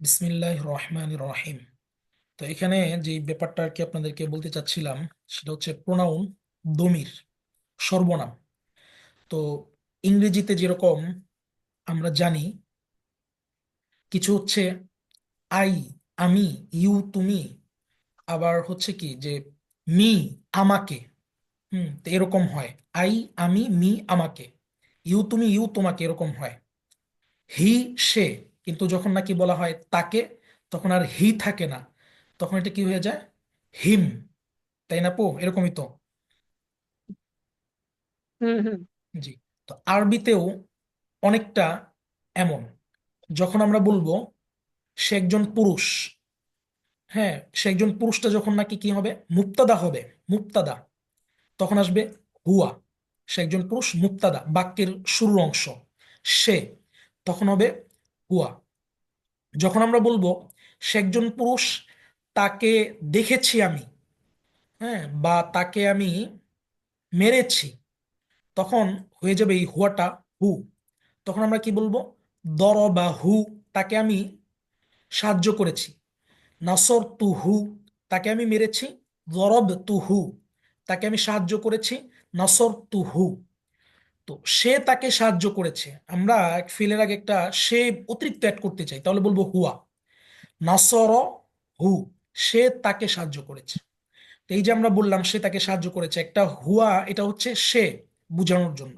বিসমিল্লাহ রহমান রহিম। তো এখানে যে ব্যাপারটা আর কি আপনাদেরকে বলতে চাচ্ছিলাম, সেটা হচ্ছে প্রোনাউন দমির সর্বনাম। তো ইংরেজিতে যেরকম আমরা জানি, কিছু হচ্ছে আই, আমি, ইউ, তুমি, আবার হচ্ছে কি যে মি, আমাকে, হুম, তো এরকম হয়। আই, আমি, মি, আমাকে, ইউ, তুমি, ইউ, তোমাকে এরকম হয়। হি, সে কিন্তু যখন নাকি বলা হয় তাকে তখন আর হি থাকে না। তখন এটা কি হয়ে যায়? হিম। তাই না পো? এরকমই তো। হুম হুম। জি। তো আরবিতেও অনেকটা এমন। যখন আমরা বলব সে একজন পুরুষ হ্যাঁ সে একজন পুরুষটা যখন নাকি কি হবে? মুক্তাদা হবে মুক্তাদা। তখন আসবে হুয়া। সে একজন পুরুষ মুক্তাদা বাক্যের শুরুর অংশ। সে। তখন হবে হুয়া। যখন আমরা বলব, সে একজন পুরুষ, তাকে দেখেছি আমি হ্যাঁ বা তাকে আমি মেরেছি, তখন হয়ে যাবে এই হুয়াটা হু। তখন আমরা কি বলব? দর বা হু, তাকে আমি সাহায্য করেছি। নাসর তু হু, তাকে আমি মেরেছি। দরব তু হু, তাকে আমি সাহায্য করেছি। নাসর তু হু। তো সে তাকে সাহায্য করেছে। আমরা ফিলের আগে একটা সে অতিরিক্ত অ্যাড করতে চাই, তাহলে বলব হুয়া। নাসর হু, সে তাকে সাহায্য করেছে। তো এই যে আমরা বললাম সে তাকে সাহায্য করেছে, একটা হুয়া এটা হচ্ছে সে বোঝানোর জন্য।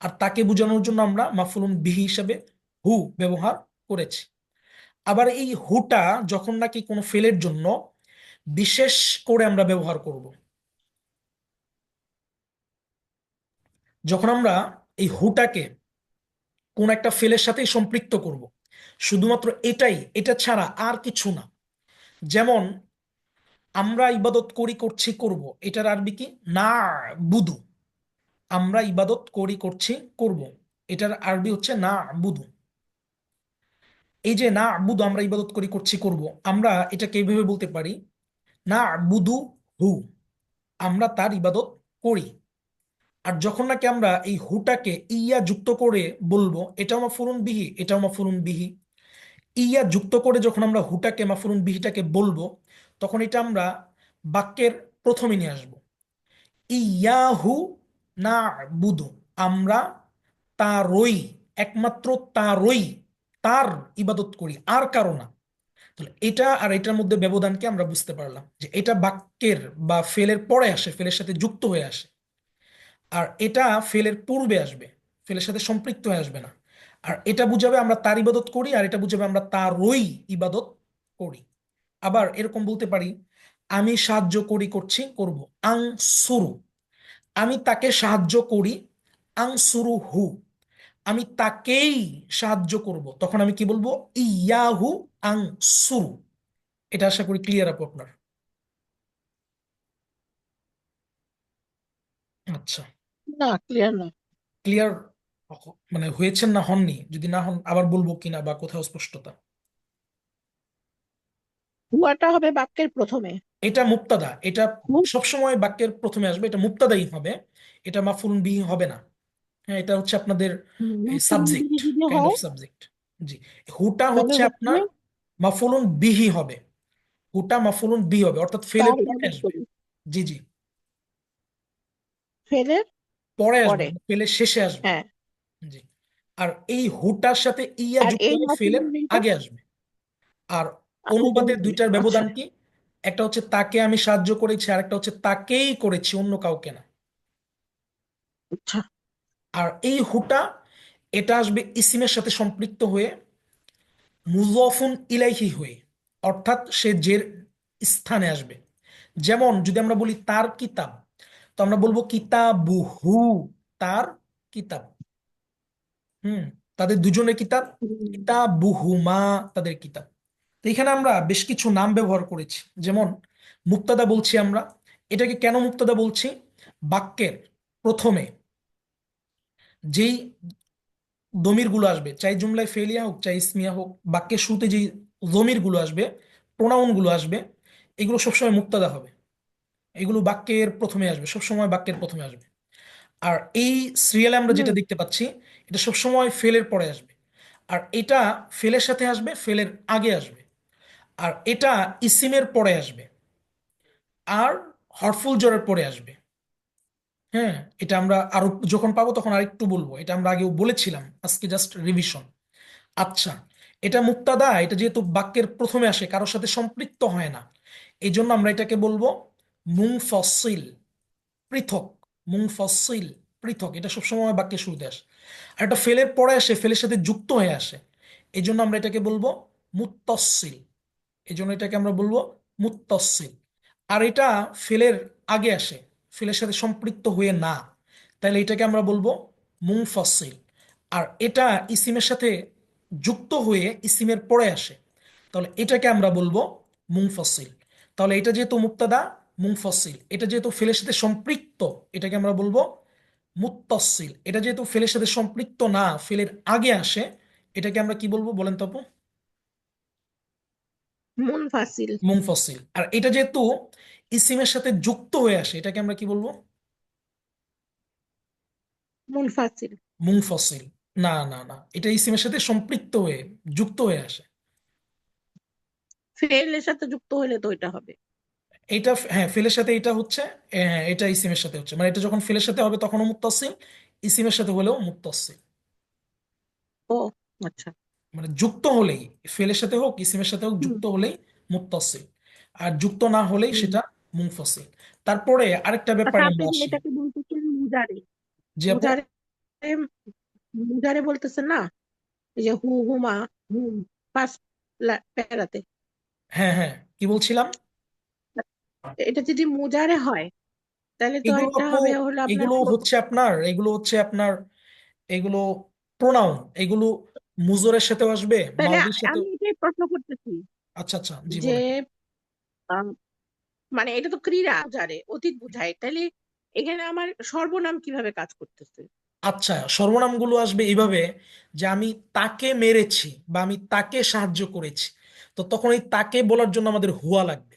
আর তাকে বোঝানোর জন্য আমরা মাফুলুন বিহি হিসাবে হু ব্যবহার করেছি। আবার এই হুটা যখন নাকি কোনো ফেলের জন্য বিশেষ করে আমরা ব্যবহার করব যখন আমরা এই হুটাকে কোন একটা ফেলের সাথেই সম্পৃক্ত করব, শুধুমাত্র এটাই, এটা ছাড়া আর কিছু না। যেমন, আমরা ইবাদত করি করছি করব, এটার আরবি কি? না বুদু আমরা ইবাদত করি করছি করব, এটার আরবি হচ্ছে না বুদু এই যে না বুদু আমরা ইবাদত করি করছি করব, আমরা এটাকে এইভাবে বলতে পারি না বুদু হু আমরা তার ইবাদত করি। আর যখন নাকি আমরা এই হুটাকে ইয়া যুক্ত করে বলব, এটাও মাফুরুন বিহি, এটাও মাফুরুন বিহি। ইয়া যুক্ত করে যখন আমরা হুটাকে, মাফুরুন বিহিটাকে বলব, তখন এটা আমরা বাক্যের প্রথমে নিয়ে আসব। ইয়াহু না বুধু আমরা তারই, একমাত্র তারই, তার ইবাদত করি, আর কারও না। তাহলে এটা আর এটার মধ্যে ব্যবধানকে আমরা বুঝতে পারলাম যে এটা বাক্যের বা ফেলের পরে আসে, ফেলের সাথে যুক্ত হয়ে আসে। আর এটা ফেলের পূর্বে আসবে, ফেলের সাথে সম্পৃক্ত হয়ে আসবে না। আর এটা বুঝাবে আমরা তার ইবাদত করি, আর এটা বুঝাবে আমরা তারই ইবাদত করি। আবার এরকম বলতে পারি, আমি সাহায্য করি করছি, করব। আং সুরু আমি তাকে সাহায্য করি আং সুরু হু। আমি তাকেই সাহায্য করব। তখন আমি কি বলব? ইয়াহু আং সুরু এটা আশা করি ক্লিয়ার আপু আপনার। আচ্ছা। না ক্লিয়ার না। ক্লিয়ার মানে হয়েছেন না হননি যদি না হন আবার বলব কিনা বা কোথাও স্পষ্টতা। হুয়াটা হবে বাক্যের প্রথমে। এটা মুক্তাদা এটা সবসময় বাক্যের প্রথমে আসবে এটা মুক্তাদাই হবে এটা মাফুলুন বিহি হবে না। হ্যাঁ এটা হচ্ছে আপনাদের সাবজেক্ট কাইন্ড অফ সাবজেক্ট জি হুটা হচ্ছে হচ্ছে আপনার মাফুলুন বিহি হবে। হুটা মাফুলুন বিহি হবে অর্থাৎ ফেলের পরে আসবে। জি জি। ফেলের পরে আসবে পরে। না, ফেলের শেষে আসবে। হ্যাঁ। জি। আর এই হুটার সাথে ইয়া আর যুক্ত এই হলে ফেলের আগে আসবে। আর অনুবাদের আসবে দুইটার আচ্ছা। ব্যবধান কি? একটা হচ্ছে তাকে আমি সাহায্য করেছি আর একটা হচ্ছে তাকেই করেছি অন্য কাউকে না। আচ্ছা। আর এই হুটা এটা আসবে ইসিমের সাথে সম্পৃক্ত হয়ে মুজফুন ইলাইহি হয়ে। অর্থাৎ সে যে স্থানে আসবে। যেমন যদি আমরা বলি তার কিতাব তো আমরা বলব কিতাবুহু তার কিতাব। হুম তাদের দুজনের কিতাব হুম, কিতাবুহুমা তাদের কিতাব। তো এখানে আমরা বেশ কিছু নাম ব্যবহার করেছি। যেমন মুক্তাদা বলছি আমরা। এটাকে কেন মুক্তাদা বলছি? বাক্যের প্রথমে যেই দমিরগুলো আসবে চাই জুমলায় ফেলিয়া হোক চাই ইসমিয়া হোক বাক্যের শুরুতে যেই দমিরগুলো আসবে প্রোনাউনগুলো আসবে এগুলো সবসময় মুক্তাদা হবে। এগুলো বাক্যের প্রথমে আসবে সবসময় বাক্যের প্রথমে আসবে। আর এই সিরিয়ালে আমরা যেটা দেখতে পাচ্ছি এটা সবসময় ফেলের পরে আসবে। আর এটা ফেলের সাথে আসবে ফেলের আগে আসবে। আর এটা ইসিমের পরে আসবে। আর হরফুল জরের পরে আসবে। হ্যাঁ এটা আমরা আরও যখন পাবো তখন আরেকটু বলব। এটা আমরা আগেও বলেছিলাম আজকে জাস্ট রিভিশন আচ্ছা এটা মুক্তাদা এটা যেহেতু বাক্যের প্রথমে আসে কারোর সাথে সম্পৃক্ত হয় না এই জন্য আমরা এটাকে বলব মুংফসিল পৃথক মুংফসিল পৃথক। এটা সবসময় বাক্যের শুরুতে আসে। আর এটা ফেলের পরে আসে, ফেলের সাথে যুক্ত হয়ে আসে। এই জন্য আমরা এটাকে বলব মুত্তসিল। এই জন্য এটাকে আমরা বলব মুত্তসিল। আর এটা ফেলের আগে আসে, ফেলের সাথে সম্পৃক্ত হয়ে না। তাহলে এটাকে আমরা বলব মুংফসিল আর এটা ইসিমের সাথে যুক্ত হয়ে ইসিমের পরে আসে। তাহলে এটাকে আমরা বলব মুংফসিল তাহলে এটা যেহেতু মুক্তাদা মুংফসিল এটা যেহেতু ফেলের সাথে সম্পৃক্ত এটাকে আমরা বলব মুত্তসিল এটা যেহেতু ফেলের সাথে সম্পৃক্ত না ফেলের আগে আসে এটাকে আমরা কি বলব বলেন তো আপু? মুনফাসিল আর এটা যেহেতু ইসিমের সাথে যুক্ত হয়ে আসে এটাকে আমরা কি বলব? মুনফাসিল না না না। এটা ইসিমের সাথে সম্পৃক্ত হয়ে যুক্ত হয়ে আসে। ফেলের সাথে যুক্ত হলে তো এটা হবে। এটা হ্যাঁ ফেলের সাথে এটা হচ্ছে হ্যাঁ এটা ইসিমের সাথে হচ্ছে। মানে এটা যখন ফেলের সাথে হবে তখনও মুত্তাসিল ইসিমের সাথে হলেও মুত্তাসিল। ও আচ্ছা। মানে যুক্ত হলেই ফেলের সাথে হোক ইসিমের সাথে হোক যুক্ত হলেই মুত্তাসিল। আর যুক্ত না হলেই সেটা মুনফসিল। তারপরে আরেকটা ব্যাপারে আচ্ছা আমরা আপনি আসি। এটাকে বলতেছেন মুজারে। যে আপু? মুজারে মুজারে বলতেছেন না? এই যে হু হুমা হুম ফার্স্ট প্যারাতে। হ্যাঁ হ্যাঁ কি বলছিলাম? এটা যদি মুজারে হয় তাহলে তো এগুলো এটা আপু হবে হলো আপনার এগুলো হচ্ছে আপনার এগুলো হচ্ছে আপনার এগুলো প্রোনাউন এগুলো মুজরের সাথেও আসবে তাহলে মাউদির সাথে আমি এটাই প্রশ্ন করতেছি আচ্ছা আচ্ছা জি যে বলেন। আম, মানে এটা তো ক্রীড়া মুজারে অতীত বুঝায় তাহলে এখানে আমার সর্বনাম কীভাবে কাজ করতেছে? আচ্ছা সর্বনামগুলো আসবে এইভাবে যে আমি তাকে মেরেছি বা আমি তাকে সাহায্য করেছি তো তখন এই তাকে বলার জন্য আমাদের হুয়া লাগবে।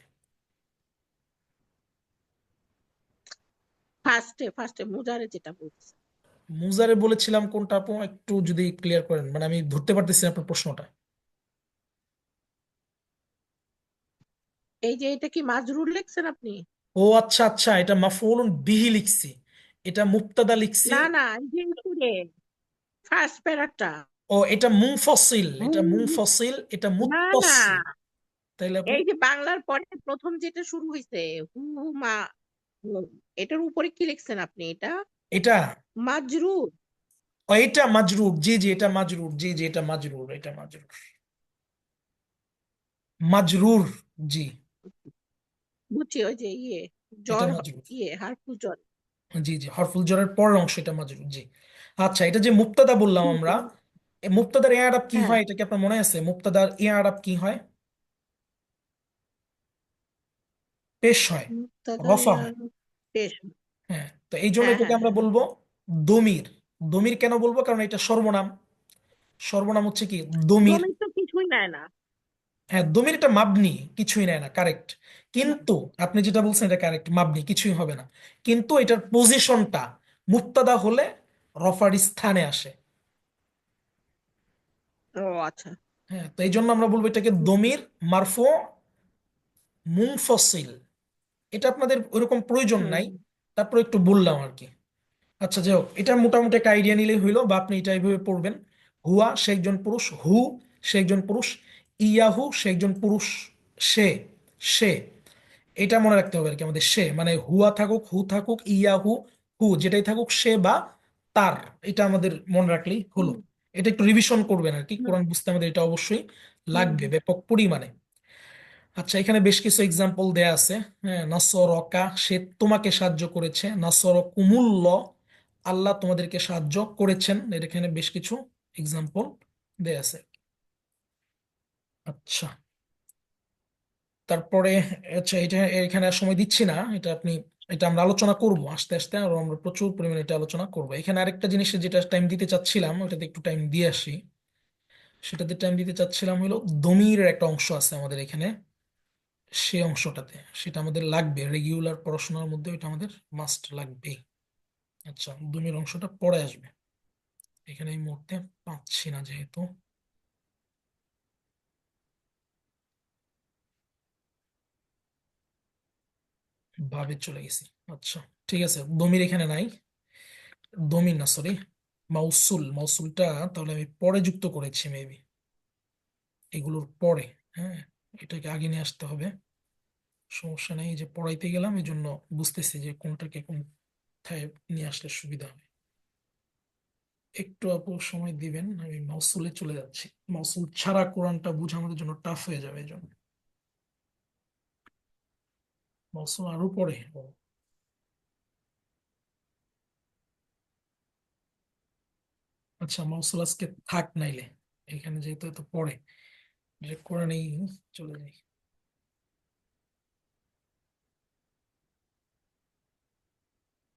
ফার্স্টে ফার্স্টে মুজারে যেটা বলছে। মুজারে বলেছিলাম কোনটা আপু? একটু যদি ক্লিয়ার করেন। মানে আমি ধরতে পারতেছি আপনার প্রশ্নটা। এই যে এটা কি মাজরুর লিখছেন আপনি? ও আচ্ছা আচ্ছা এটা মাফউলুন বিহি লিখছি। এটা মুবতাদা লিখছি। না না এই যে ফার্স্ট প্যারাটা ও এটা মুনফসিল। এটা মুনফসিল এটা মুত্তাসিল। তাইলে এই যে বাংলার পরে প্রথম যেটা শুরু হয়েছে হু হু মা হুম, এটার উপরে কি লিখছেন আপনি? এটা এটা? মাজরুর। ও এটা মাজরুর। জি জি এটা মাজরুর। জি জি এটা মাজরুর এটা মাজরুর। মাজরুর জি। বুঝছি ওই যে ইয়ে জ্বর ইয়ে হারফুল জ্বর। জি জি হরফুল জরের পরের অংশ এটা মাজরুর জি। আচ্ছা এটা যে মুক্তাদা বললাম আমরা হুম, এ মুক্তাদার ইয়ারাব কি হ্যাঁ। হয়? এটা কি আপনার মনে আছে? মুক্তাদার ইয়ারাব কি হয়? পেশ হয় রফা হয়। হ্যাঁ। তো এই জন্য হ্যাঁ এটাকে হ্যাঁ। আমরা বলব দমির। দমির কেন বলব? কারণ এটা সর্বনাম। সর্বনাম হচ্ছে কি? দমির। তো কিছুই নেয় না। হ্যাঁ দমির এটা মাবনি কিছুই নেয় না কারেক্ট কিন্তু আপনি যেটা বলছেন এটা কারেক্ট মাবনি কিছুই হবে না। কিন্তু এটার পজিশনটা মুক্তাদা হলে রফার স্থানে আসে। ও আচ্ছা। হ্যাঁ তো এই জন্য আমরা বলব এটাকে দমির মারফু মুনফসিল। এটা আপনাদের ওরকম প্রয়োজন নাই তারপর একটু বললাম আর কি আচ্ছা যাই হোক এটা মোটামুটি একটা আইডিয়া নিলেই হইল বা আপনি এটা এইভাবে পড়বেন। হুয়া সে একজন পুরুষ হু সে একজন পুরুষ ইয়াহু সে একজন পুরুষ সে সে। এটা মনে রাখতে হবে আর কি আমাদের সে মানে হুয়া থাকুক হু থাকুক ইয়াহু হু যেটাই থাকুক সে বা তার এটা আমাদের মনে রাখলেই হলো। এটা একটু রিভিশন করবেন আর কি কোরআন বুঝতে আমাদের এটা অবশ্যই লাগবে ব্যাপক পরিমাণে। আচ্ছা এখানে বেশ কিছু এক্সাম্পল দেয়া আছে। হ্যাঁ নাসরকা, সে তোমাকে সাহায্য করেছে। নাসর কুমুল্ল আল্লাহ তোমাদেরকে সাহায্য করেছেন। এর এখানে বেশ কিছু এক্সাম্পল দেয়া আছে। আচ্ছা। তারপরে আচ্ছা এটা এখানে সময় দিচ্ছি না। এটা আপনি, এটা আমরা আলোচনা করব আস্তে আস্তে, আর আমরা প্রচুর পরিমাণে এটা আলোচনা করব। এখানে আরেকটা জিনিস যেটা টাইম দিতে চাচ্ছিলাম, ওটাতে একটু টাইম দিয়ে আসি। সেটাতে টাইম দিতে চাচ্ছিলাম হলো দমিরের একটা অংশ আছে আমাদের এখানে। সে অংশটাতে। সেটা আমাদের লাগবে। রেগুলার পড়াশোনার মধ্যে ওইটা আমাদের মাস্ট লাগবেই। আচ্ছা দুমের অংশটা পরে আসবে। এখানে এই মুহূর্তে পাচ্ছি না যেহেতু। ভাবে চলে গেছি। আচ্ছা ঠিক আছে, দমির এখানে নাই। দমির না সরি মাউসুল। মাউসুলটা তাহলে আমি পরে যুক্ত করেছি মেবি এগুলোর পরে হ্যাঁ? এটাকে আগে নিয়ে আসতে হবে। সমস্যা নেই যে পড়াইতে গেলাম এই জন্য বুঝতেছি যে কোনটাকে কোথায় নিয়ে আসলে সুবিধা হবে। একটু আপু সময় দিবেন, আমি মাউসুলে চলে যাচ্ছি। মাউসুল ছাড়া কোরআনটা বোঝা আমাদের জন্য টাফ হয়ে যাবে এই জন্য মাউসুল আরও পরে আচ্ছা মাউসুল আজকে থাক নাইলে, এখানে যেহেতু এত পড়ে করে নেই চলে যাই।